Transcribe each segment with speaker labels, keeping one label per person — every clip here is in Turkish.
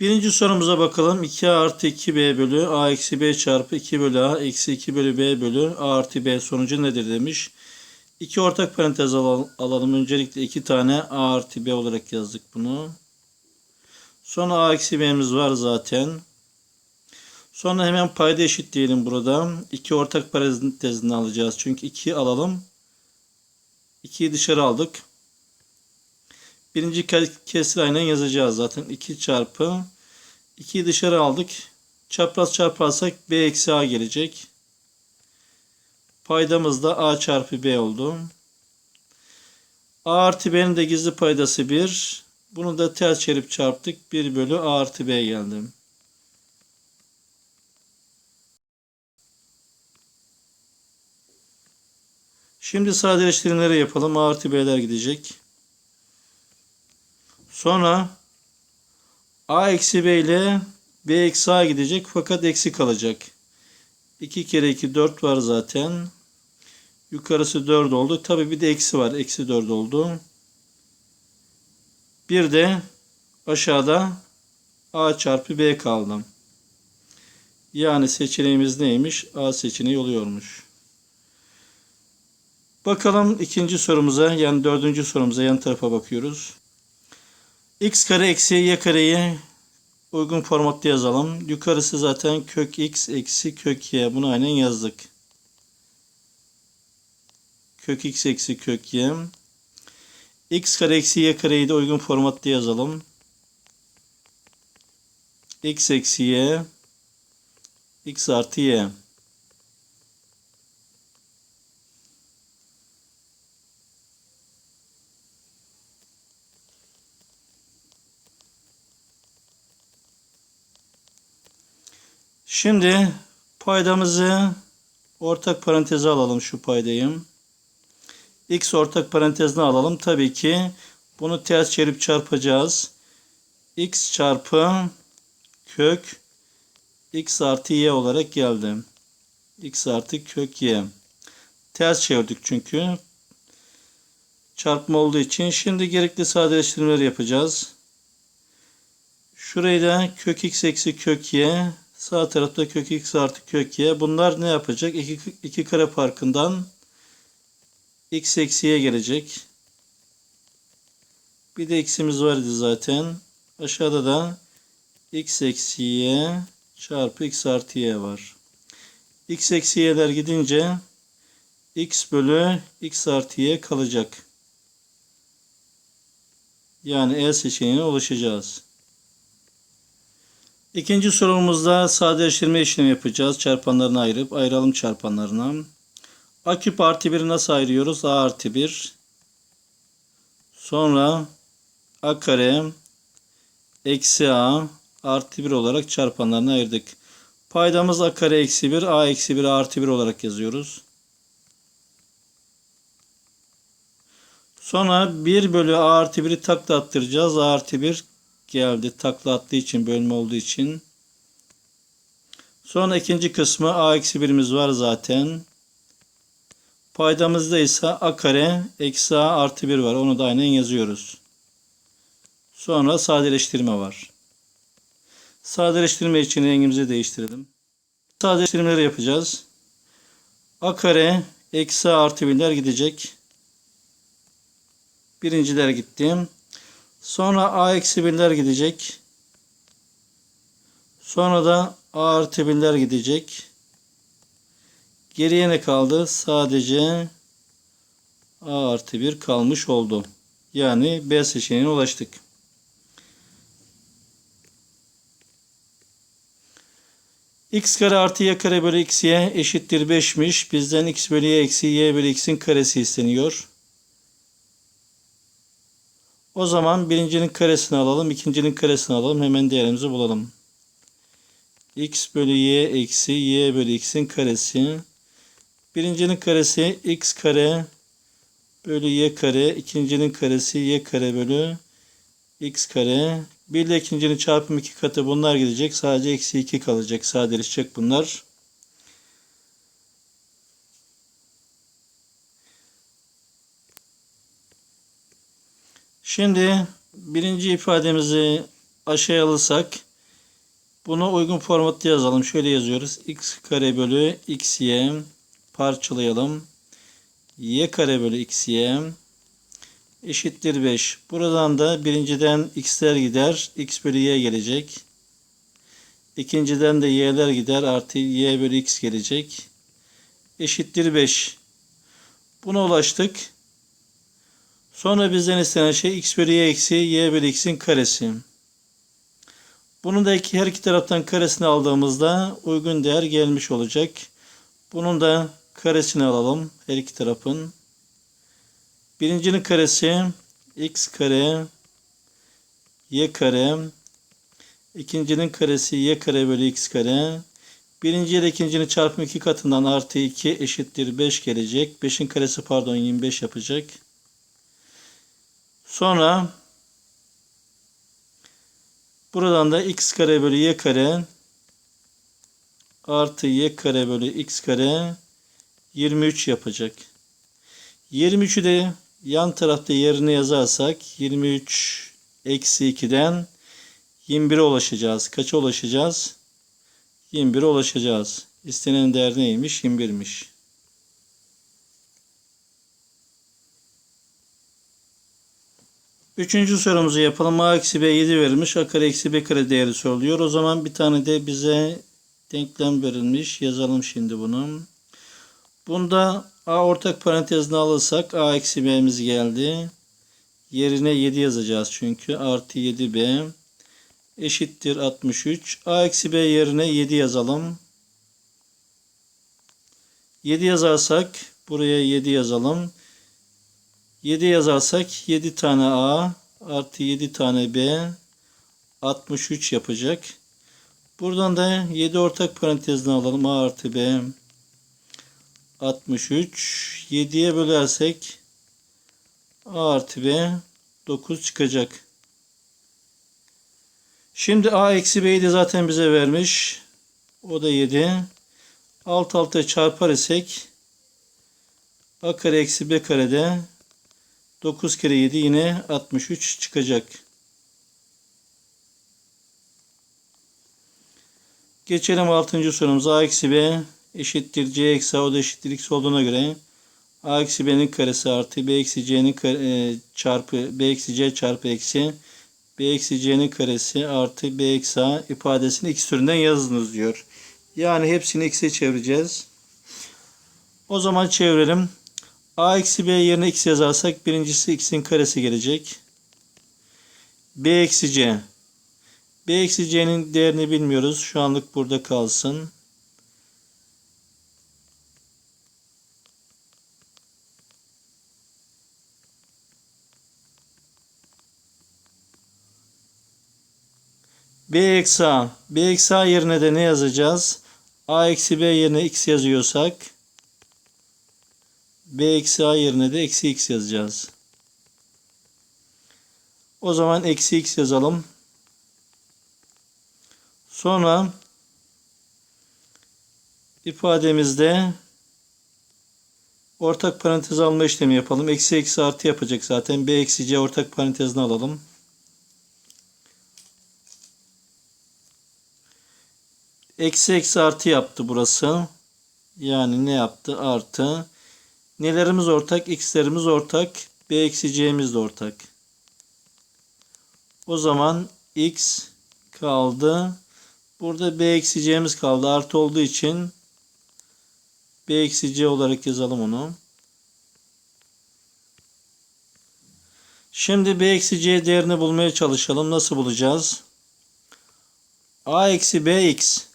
Speaker 1: Birinci sorumuza bakalım. 2a artı 2b bölü a eksi b çarpı 2 bölü a eksi 2 bölü b bölü a artı b sonucu nedir demiş. İki ortak parantez al- alalım. Öncelikle iki tane a artı b olarak yazdık bunu. Sonra a eksi b'miz var zaten. Sonra hemen payda eşit diyelim burada. İki ortak parantezini alacağız. Çünkü 2 alalım. 2'yi dışarı aldık. Birinci ke- kesir aynen yazacağız zaten. 2 çarpı 2'yi dışarı aldık. Çapraz çarparsak b eksi a gelecek. Paydamız da a çarpı b oldu. a artı b'nin de gizli paydası 1. Bunu da ters çevirip çarptık. 1 bölü a artı b geldi. Şimdi sadeleştirimleri yapalım. A artı b'ler gidecek. Sonra a eksi b ile b eksi a gidecek fakat eksi kalacak. 2 kere 2 4 var zaten. Yukarısı 4 oldu. Tabi bir de eksi var. Eksi 4 oldu. Bir de aşağıda a çarpı b kaldı. Yani seçeneğimiz neymiş? A seçeneği oluyormuş. Bakalım ikinci sorumuza yani dördüncü sorumuza yan tarafa bakıyoruz. X kare eksi y kareyi uygun formatta yazalım. Yukarısı zaten kök x eksi kök y. Bunu aynen yazdık. Kök x eksi kök y. x kare eksi y kareyi de uygun formatta yazalım. x eksi y x artı y. Şimdi paydamızı ortak paranteze alalım şu paydayı. X ortak parantezine alalım. Tabii ki bunu ters çevirip çarpacağız. X çarpı kök x artı y olarak geldi. x artı kök y. Ters çevirdik çünkü. Çarpma olduğu için. Şimdi gerekli sadeleştirmeleri yapacağız. Şurayı da kök x eksi kök y. Sağ tarafta kök x artı kök y. Bunlar ne yapacak? 2, 2 kare farkından x eksiye gelecek. Bir de x'imiz vardı zaten. Aşağıda da x eksi y çarpı x artı y var. x eksi y'ler gidince x bölü x artı y kalacak. Yani E seçeneğine ulaşacağız. İkinci sorumuzda sadeleştirme işlemi yapacağız. Çarpanlarını ayırıp ayıralım çarpanlarına. A küp artı 1'i nasıl ayırıyoruz? A artı 1. Sonra A kare eksi A artı 1 olarak çarpanlarını ayırdık. Paydamız A kare eksi 1, A eksi 1 artı 1 olarak yazıyoruz. Sonra 1 bölü A artı 1'i takla attıracağız. A artı 1 geldi. Takla attığı için bölme olduğu için. Sonra ikinci kısmı A eksi 1'imiz var zaten. Paydamızda ise A kare eksi A artı 1 var. Onu da aynen yazıyoruz. Sonra sadeleştirme var. Sadeleştirme için rengimizi değiştirelim. Sadeleştirmeleri yapacağız. A kare eksi A artı 1'ler gidecek. Birinciler gitti. Sonra A eksi 1'ler gidecek. Sonra da A artı 1'ler gidecek. Geriye ne kaldı? Sadece A artı 1 kalmış oldu. Yani B seçeneğine ulaştık. x kare artı y kare bölü x y eşittir 5'miş. Bizden x bölü y eksi y bölü x'in karesi isteniyor. O zaman birincinin karesini alalım. ikincinin karesini alalım. Hemen değerimizi bulalım. x bölü y eksi y bölü x'in karesi. Birincinin karesi x kare bölü y kare. ikincinin karesi y kare bölü x kare. Bir ile ikincinin çarpım iki katı bunlar gidecek. Sadece eksi 2 kalacak. Sadeleşecek bunlar. Şimdi birinci ifademizi aşağıya alırsak Buna uygun formatta yazalım. Şöyle yazıyoruz. x kare bölü xy parçalayalım. y kare bölü xy eşittir 5. Buradan da birinciden x'ler gider. x bölü y gelecek. İkinciden de y'ler gider. Artı y bölü x gelecek. Eşittir 5. Buna ulaştık. Sonra bizden istenen şey x bölü y eksi y bölü x'in karesi. Bunun da iki, her iki taraftan karesini aldığımızda uygun değer gelmiş olacak. Bunun da karesini alalım her iki tarafın. Birincinin karesi x kare y kare. İkincinin karesi y kare bölü x kare. Birinci ile ikincinin çarpımı iki katından artı 2 eşittir 5 gelecek. 5'in karesi pardon 25 yapacak. Sonra buradan da x kare bölü y kare artı y kare bölü x kare 23 yapacak. 23'ü de yan tarafta yerine yazarsak 23 eksi 2'den 21'e ulaşacağız. Kaça ulaşacağız? 21'e ulaşacağız. İstenen değer neymiş? 21'miş. Üçüncü sorumuzu yapalım. A eksi B 7 verilmiş. A kare eksi B kare değeri soruluyor. O zaman bir tane de bize denklem verilmiş. Yazalım şimdi bunu. Bunda A ortak parantezine alırsak A eksi B'miz geldi. Yerine 7 yazacağız çünkü. Artı 7B eşittir 63. A eksi B yerine 7 yazalım. 7 yazarsak buraya 7 yazalım. 7 yazarsak 7 tane A artı 7 tane B 63 yapacak. Buradan da 7 ortak parantezine alalım. A artı B 63. 7'ye bölersek A artı B 9 çıkacak. Şimdi A eksi B'yi de zaten bize vermiş. O da 7. Alt alta çarpar isek A kare eksi B karede 9 kere 7 yine 63 çıkacak. Geçelim 6. sorumuza. A eksi B eşittir C eksi A o da eşittir X olduğuna göre A eksi B'nin karesi artı B eksi C'nin kare, çarpı B eksi C çarpı eksi B eksi C'nin karesi artı B eksi A ifadesini X türünden yazınız diyor. Yani hepsini X'e çevireceğiz. O zaman çevirelim. A eksi B yerine X yazarsak birincisi X'in karesi gelecek. B eksi C. B eksi C'nin değerini bilmiyoruz. Şu anlık burada kalsın. B eksi A. B eksi A yerine de ne yazacağız? A eksi B yerine X yazıyorsak B eksi A yerine de eksi X yazacağız. O zaman eksi X yazalım. Sonra ifademizde ortak parantez alma işlemi yapalım. Eksi eksi artı yapacak zaten. B eksi C ortak parantezini alalım. Eksi eksi artı yaptı burası. Yani ne yaptı? Artı. Nelerimiz ortak? X'lerimiz ortak. B eksi C'miz de ortak. O zaman X kaldı. Burada B eksi C'miz kaldı. Artı olduğu için B eksi C olarak yazalım onu. Şimdi B eksi C değerini bulmaya çalışalım. Nasıl bulacağız? A eksi B X.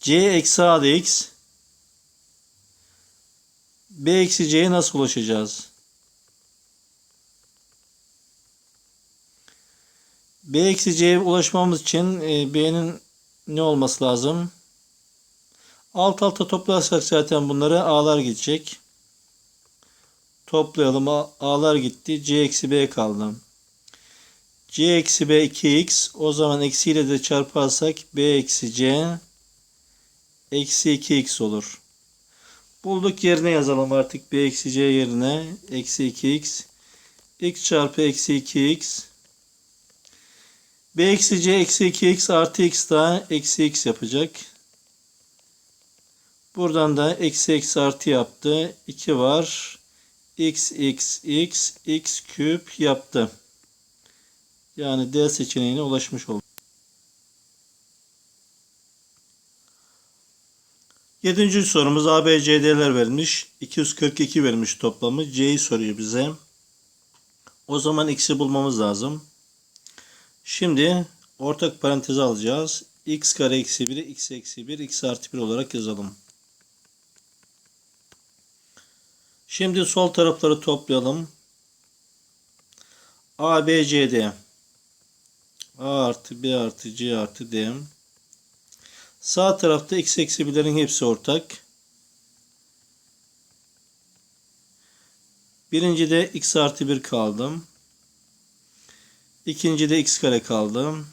Speaker 1: C eksi A da X. B eksi C'ye nasıl ulaşacağız? B eksi C'ye ulaşmamız için e, B'nin ne olması lazım? Alt alta toplarsak zaten bunları A'lar gidecek. Toplayalım. A'lar gitti. C eksi B kaldı. C eksi B 2x. O zaman eksiyle de çarparsak B eksi C eksi 2x olur. Bulduk yerine yazalım artık. B eksi C yerine. Eksi 2x. x çarpı eksi 2x. b eksi c eksi 2x artı x daha eksi x yapacak. Buradan da eksi eksi artı yaptı. 2 var. x x x x küp yaptı. Yani D seçeneğine ulaşmış olduk. Yedinci sorumuz ABCD'ler verilmiş. 242 verilmiş toplamı. C'yi soruyor bize. O zaman x'i bulmamız lazım. Şimdi ortak paranteze alacağız. x kare eksi 1'i x eksi 1 x artı 1 olarak yazalım. Şimdi sol tarafları toplayalım. A. A artı B artı C artı D. Sağ tarafta x eksi 1'lerin hepsi ortak. Birincide x artı 1 kaldım. İkincide x kare kaldı.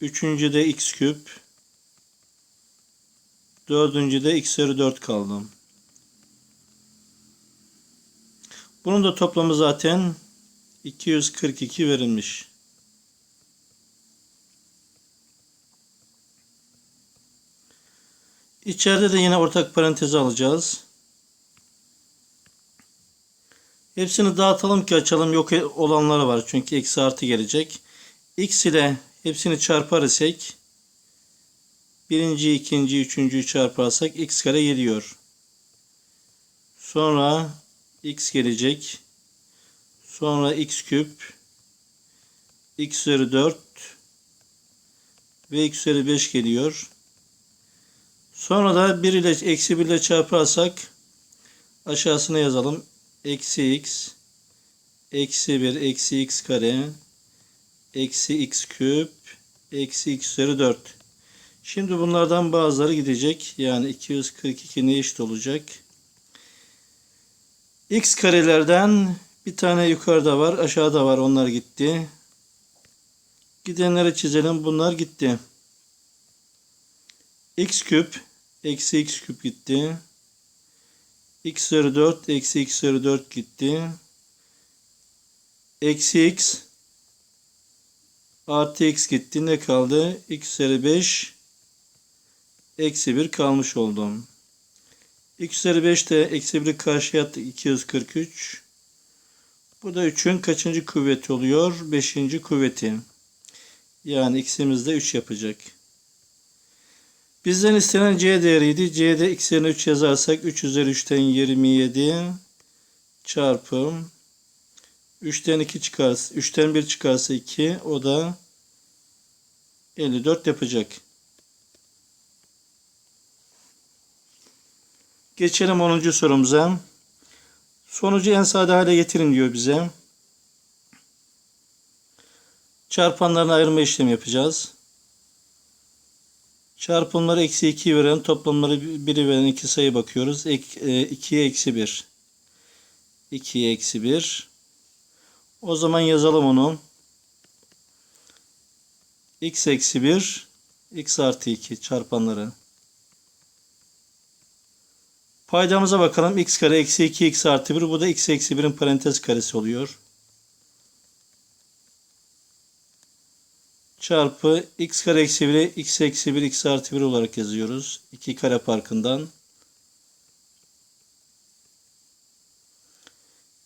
Speaker 1: Üçüncüde x küp. Dördüncüde x üzeri 4 kaldı. Bunun da toplamı zaten 242 verilmiş. İçeride de yine ortak parantezi alacağız. Hepsini dağıtalım ki açalım. Yok olanları var. Çünkü eksi artı gelecek. X ile hepsini çarpar isek birinci, ikinci, üçüncüyü çarparsak x kare geliyor. Sonra x gelecek. Sonra x küp x üzeri 4 ve x üzeri 5 geliyor. Sonra da 1 ile eksi 1 ile çarparsak aşağısına yazalım. Eksi x eksi 1 eksi x kare eksi x küp eksi x üzeri 4. Şimdi bunlardan bazıları gidecek. Yani 242 ne eşit olacak? X karelerden bir tane yukarıda var, aşağıda var. Onlar gitti. Gidenleri çizelim. Bunlar gitti. X küp eksi x küp gitti. x üzeri 4 eksi x üzeri 4 gitti. Eksi x artı x gitti. Ne kaldı? x üzeri 5 eksi 1 kalmış oldum. x üzeri 5 de eksi 1'i karşıya attık. 243. Bu da 3'ün kaçıncı kuvveti oluyor? 5. kuvveti. Yani x'imiz de 3 yapacak. Bizden istenen c değeriydi. c'de x yerine 3 yazarsak 3 üzeri 3'ten 27 çarpı 3'ten 2 çıkarsa 3'ten 1 çıkarsa 2 o da 54 yapacak. Geçelim 10. sorumuza. Sonucu en sade hale getirin diyor bize. Çarpanlarını ayırma işlemi yapacağız. Çarpımları eksi 2 veren, toplamları 1'i veren iki sayı bakıyoruz. 2'ye eksi 1. 2'ye eksi 1. O zaman yazalım onu. x eksi 1, x artı 2 çarpanları. Paydamıza bakalım. x kare eksi 2 x artı 1. Bu da x eksi 1'in parantez karesi oluyor. Çarpı x kare eksi 1'i x eksi 1 x artı 1 olarak yazıyoruz. 2 kare farkından.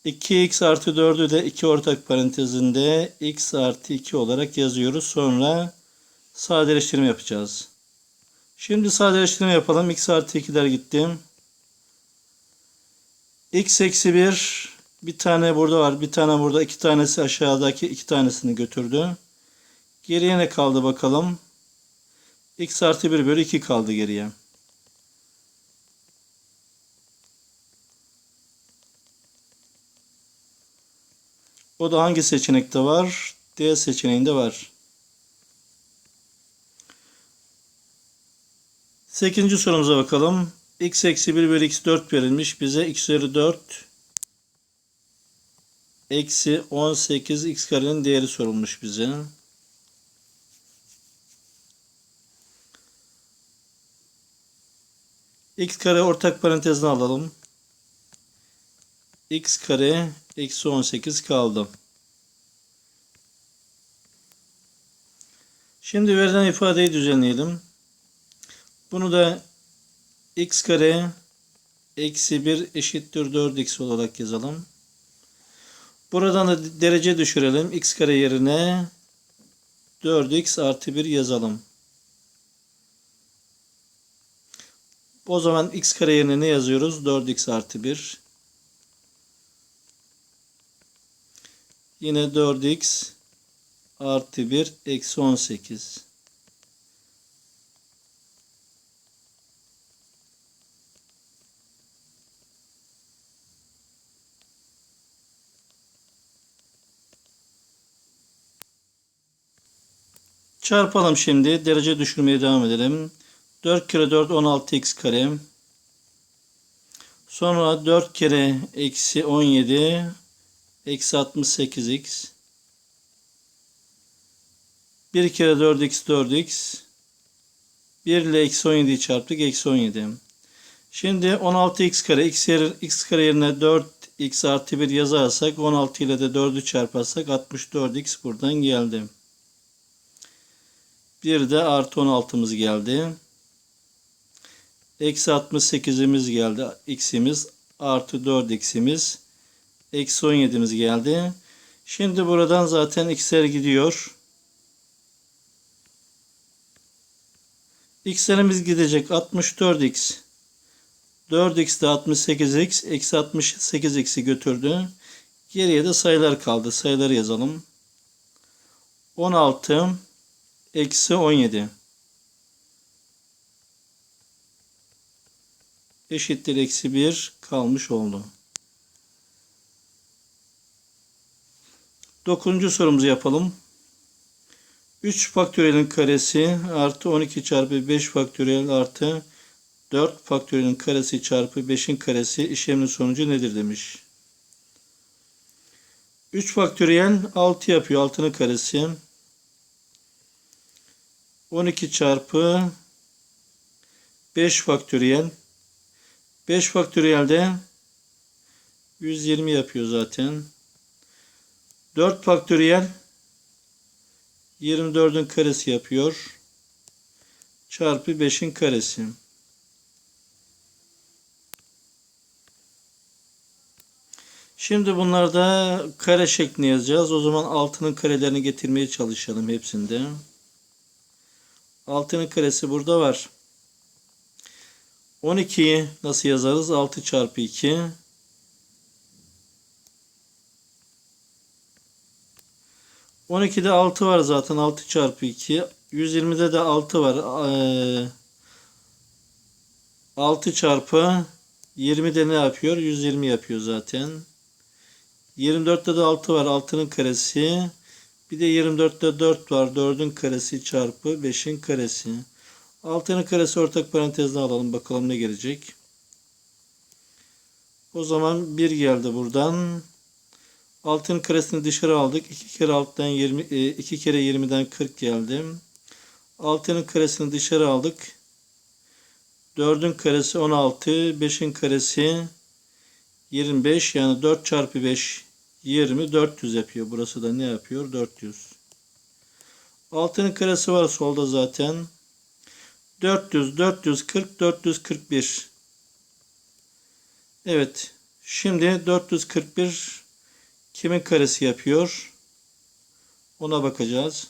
Speaker 1: 2x artı 4'ü de 2 ortak parantezinde x artı 2 olarak yazıyoruz. Sonra sadeleştirme yapacağız. Şimdi sadeleştirme yapalım. x artı 2'ler gitti x eksi 1 bir tane burada var. Bir tane burada. iki tanesi aşağıdaki iki tanesini götürdü. Geriye ne kaldı bakalım. x artı 1 bölü 2 kaldı geriye. O da hangi seçenekte var? D seçeneğinde var. 8. sorumuza bakalım x eksi 1 bölü x 4 verilmiş. Bize x üzeri 4 eksi 18 x karenin değeri sorulmuş bize. X kare ortak parantezine alalım. x kare eksi 18 kaldı. Şimdi verilen ifadeyi düzenleyelim. Bunu da x kare eksi 1 eşittir 4x olarak yazalım. Buradan da derece düşürelim. x kare yerine 4x artı 1 yazalım. O zaman x kare yerine ne yazıyoruz? 4x artı 1. Yine 4x artı 1 eksi 18. Çarpalım şimdi. Derece düşürmeye devam edelim. 4 kere 4 16x kare. Sonra 4 kere eksi 17 eksi 68x. 1 kere 4x 4x. 1 ile eksi 17'yi çarptık. Eksi 17. Şimdi 16x kare x, yer, x kare yerine 4x artı 1 yazarsak 16 ile de 4'ü çarparsak 64x buradan geldi. Bir de artı 16'mız geldi. Eksi 68'imiz geldi. X'imiz artı 4x'imiz. Eksi 17'miz geldi. Şimdi buradan zaten x'ler gidiyor. X'lerimiz gidecek. 64x. 4x de 68x. Eksi 68x'i götürdü. Geriye de sayılar kaldı. Sayıları yazalım. 16 eksi 17 eşittir eksi 1 kalmış oldu. Dokuzuncu sorumuzu yapalım. 3 faktöriyelin karesi artı 12 çarpı 5 faktöriyel artı 4 faktöriyelin karesi çarpı 5'in karesi işlemin sonucu nedir demiş. 3 faktöriyel 6 yapıyor. 6'nın karesi. 12 çarpı 5 faktöriyel 5 faktöriyelde 120 yapıyor zaten. 4 faktöriyel 24'ün karesi yapıyor. Çarpı 5'in karesi. Şimdi bunlarda kare şeklinde yazacağız. O zaman altının karelerini getirmeye çalışalım hepsinde. Altının karesi burada var. 12'yi nasıl yazarız? 6 çarpı 2. On ikide 6 var zaten. 6 çarpı 2. 120'de de 6 var. Ee, 6 çarpı 20'de ne yapıyor? 120 yapıyor zaten. 24'te de 6 var. 6'nın karesi. Bir de 24'te 4 var. 4'ün karesi çarpı 5'in karesi. 6'nın karesi ortak parantezine alalım. Bakalım ne gelecek. O zaman 1 geldi buradan. 6'nın karesini dışarı aldık. 2 kere 6'dan 20 2 kere 20'den 40 geldi. 6'nın karesini dışarı aldık. 4'ün karesi 16, 5'in karesi 25 yani 4 çarpı 5 20 400 yapıyor. Burası da ne yapıyor? 400. 6'nın karesi var solda zaten. 400, 440, 441. Evet. Şimdi 441 kimin karesi yapıyor? Ona bakacağız.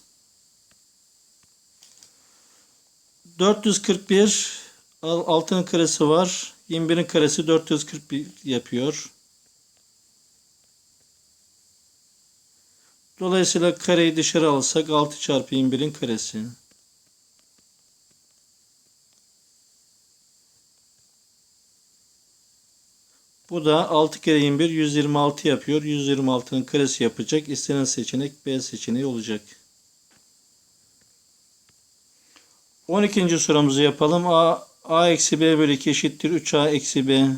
Speaker 1: 441 altının karesi var. 21'in karesi 441 yapıyor. Dolayısıyla kareyi dışarı alırsak 6 çarpı 21'in karesi. Bu da 6 kere 21 126 yapıyor. 126'nın karesi yapacak. İstenen seçenek B seçeneği olacak. 12. sorumuzu yapalım. A, A eksi B bölü 2 eşittir 3A eksi B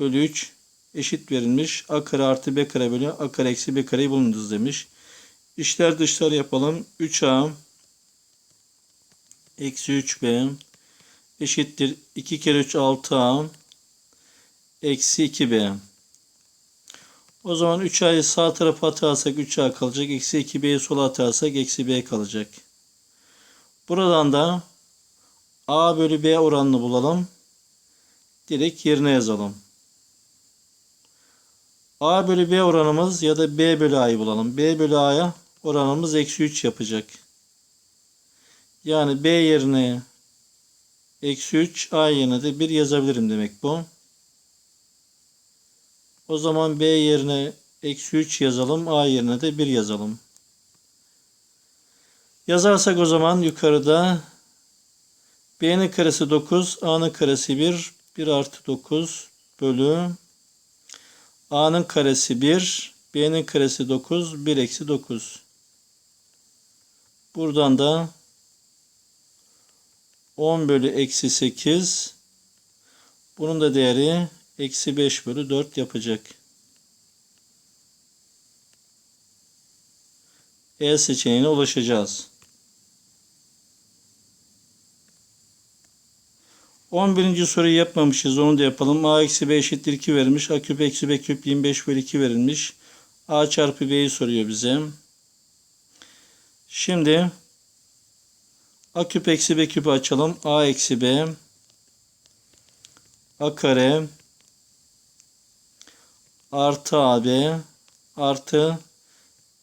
Speaker 1: bölü 3 eşit verilmiş. A kare artı B kare bölü A kare eksi B kareyi bulunuz demiş. İşler dışlar yapalım. 3A eksi 3B eşittir 2 kere 3 6A eksi 2b. O zaman 3a'yı sağ tarafa atarsak 3a kalacak. Eksi 2b'yi sola atarsak eksi b kalacak. Buradan da A bölü B oranını bulalım. Direkt yerine yazalım. A bölü B oranımız ya da B bölü A'yı bulalım. B bölü A'ya oranımız eksi 3 yapacak. Yani B yerine eksi 3 A yerine de 1 yazabilirim demek bu. O zaman B yerine eksi 3 yazalım. A yerine de 1 yazalım. Yazarsak o zaman yukarıda B'nin karesi 9, A'nın karesi 1, 1 artı 9 bölü A'nın karesi 1, B'nin karesi 9, 1 eksi 9. Buradan da 10 bölü eksi 8. Bunun da değeri eksi 5 bölü 4 yapacak. E seçeneğine ulaşacağız. 11. soruyu yapmamışız. Onu da yapalım. A eksi B eşittir 2 verilmiş. A küp eksi B küp 25 bölü 2 verilmiş. A çarpı B'yi soruyor bize. Şimdi A küp eksi B küpü açalım. A eksi B A kare artı AB artı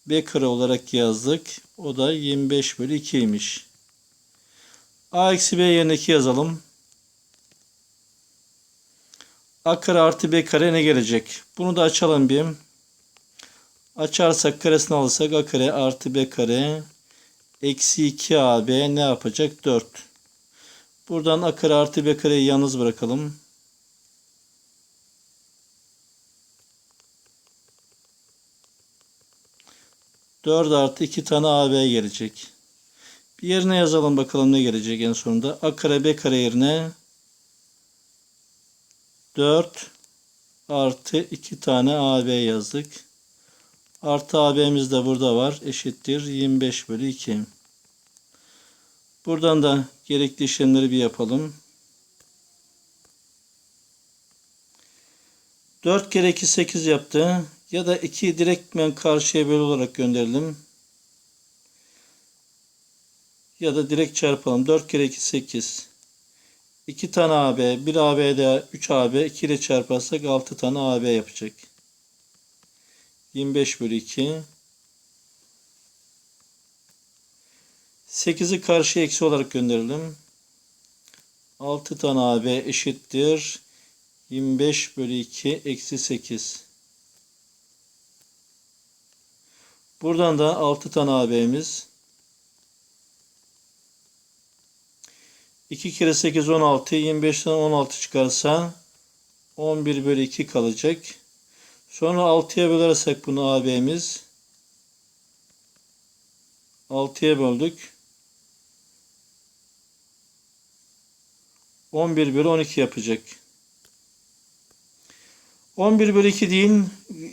Speaker 1: B kare olarak yazdık. O da 25 bölü 2'ymiş. A eksi B yerine 2 yazalım. A kare artı B kare ne gelecek? Bunu da açalım bir. Açarsak karesini alırsak A kare artı B kare eksi 2 AB ne yapacak? 4. Buradan A kare artı B kareyi yalnız bırakalım. Dört artı iki tane AB gelecek. Bir yerine yazalım bakalım ne gelecek en sonunda. A kare B kare yerine 4 artı 2 tane AB yazdık. Artı AB'miz de burada var. Eşittir 25 bölü 2. Buradan da gerekli işlemleri bir yapalım. 4 kere 2 8 yaptı. Ya da 2'yi direktmen karşıya bölü olarak gönderelim. Ya da direkt çarpalım. 4 kere 2 8. 2 tane AB, 1 AB de 3 AB, 2 ile çarparsak 6 tane AB yapacak. 25 bölü 2. 8'i karşıya eksi olarak gönderelim. 6 tane AB eşittir. 25 bölü 2 eksi 8. Buradan da 6 tane AB'miz 2 kere 8 16. 25'ten 16 çıkarsa 11 bölü 2 kalacak. Sonra 6'ya bölersek bunu AB'miz 6'ya böldük. 11 bölü 12 yapacak. 11 bölü 2 değil.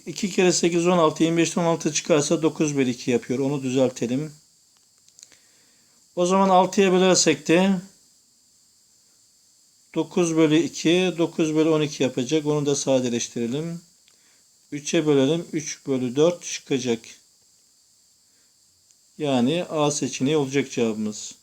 Speaker 1: 2 kere 8 16. 25'ten 16 çıkarsa 9 bölü 2 yapıyor. Onu düzeltelim. O zaman 6'ya bölersek de 9 bölü 2, 9 bölü 12 yapacak. Onu da sadeleştirelim. 3'e bölelim. 3 bölü 4 çıkacak. Yani A seçeneği olacak cevabımız.